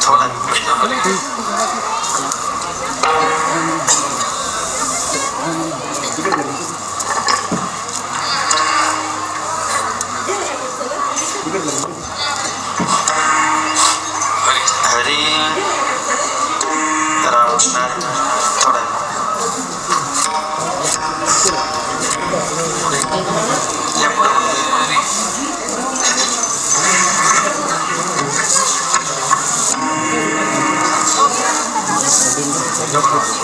저는 personal sobre Ya podemos.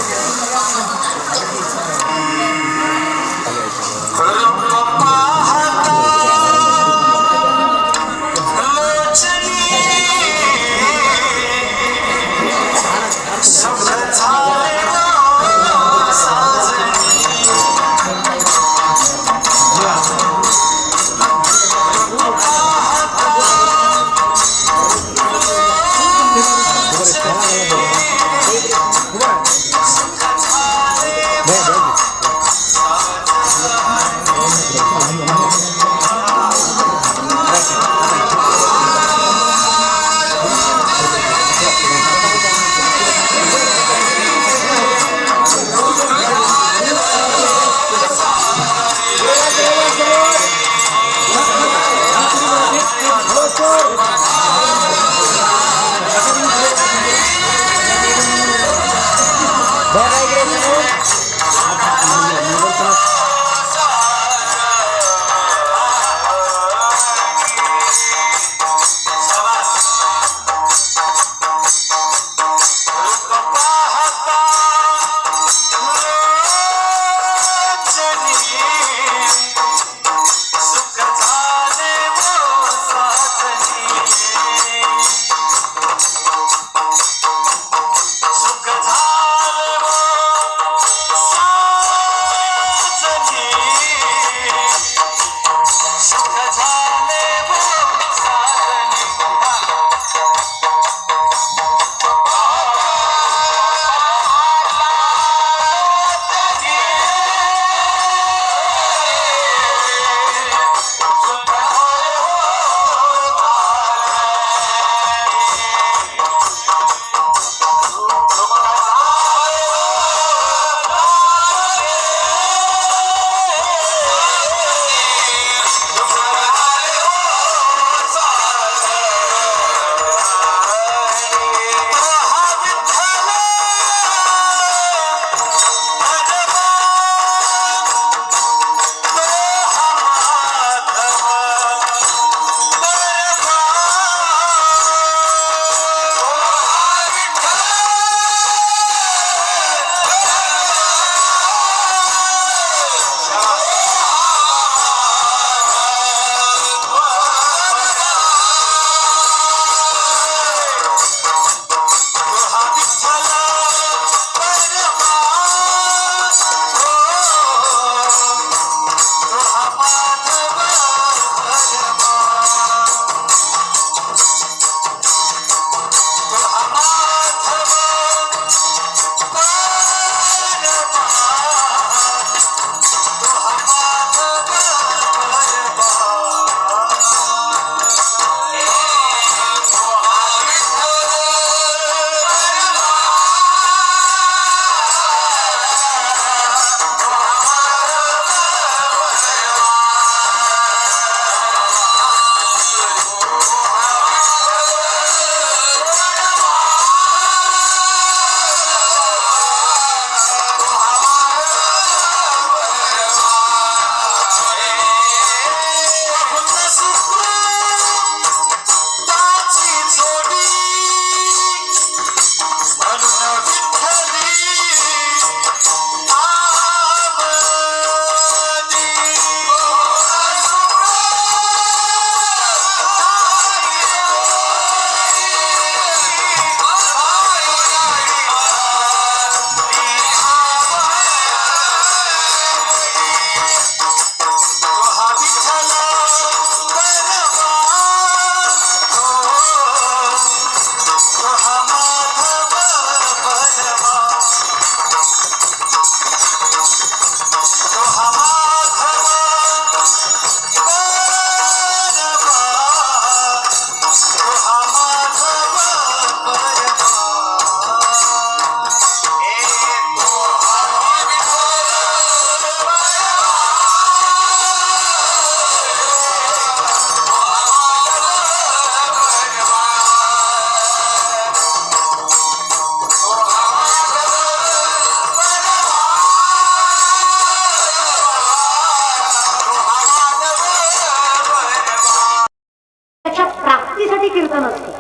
एखादी कीर्तन असते.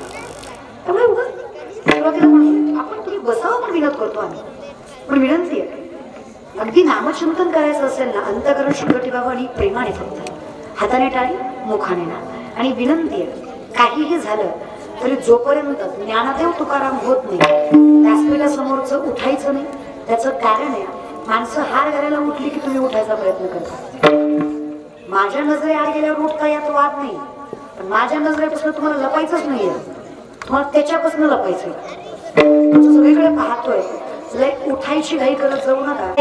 त्यामुळे सुरुवातीला म्हणून आपण तुम्ही बसावं पण विनोद करतो आम्ही. पण विनंती आहे. अगदी नामचिंतन करायचं असेल ना अंतकरण शुद्ध ठेवावं आणि प्रेमाने फक्त. हाताने टाळी मुखाने ना आणि विनंती आहे काहीही झालं तरी जोपर्यंत ज्ञानदेव तुकाराम होत नाही व्यासपीला समोरचं उठायचं नाही त्याचं कारण आहे माणसं हार घालायला उठली की तुम्ही उठायचा प्रयत्न करता. माझ्या नजरे हार गेल्यावर उठता यात वाद नाही. पण माझ्या नजरेपासून तुम्हाला लपायचंच नाहीये. तुम्हाला त्याच्यापासून लपायचंय. सगळीकडे पाहतोय. लय उठायची घाई करत जाऊ नका.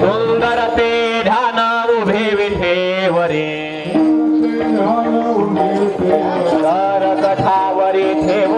सुंदर ते ध्यान उभे विठेवरे सार कथावरी ठेव